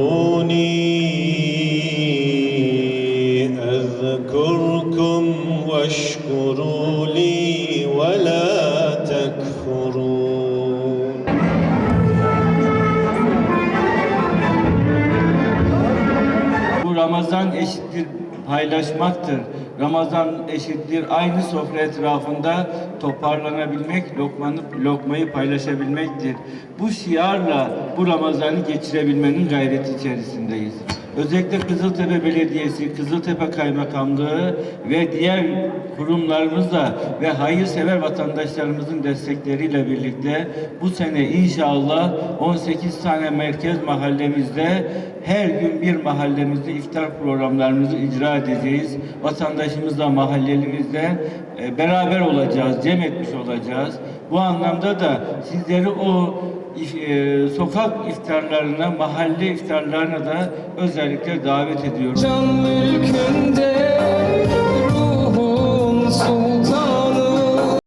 Uni ezkurkum veşkuru li ve la tekfurun. Bu Ramazan eşittir paylaşmaktır. Ramazan eşittir aynı sofra etrafında toparlanabilmek, lokmanı, lokmayı paylaşabilmektir. Bu şiarla bu Ramazan'ı geçirebilmenin gayreti içerisindeyiz. Özellikle Kızıltepe Belediyesi, Kızıltepe Kaymakamlığı ve diğer kurumlarımızla ve hayırsever vatandaşlarımızın destekleriyle birlikte bu sene inşallah 18 tane merkez mahallemizde her gün bir mahallemizde iftar programlarımızı icra edeceğiz. Vatandaşımızla, mahallelimizle e, beraber olacağız, cem etmiş olacağız. Bu anlamda da sizleri o e, sokak iftarlarına, mahalle iftarlarına da özellikle davet ediyorum. Can mülk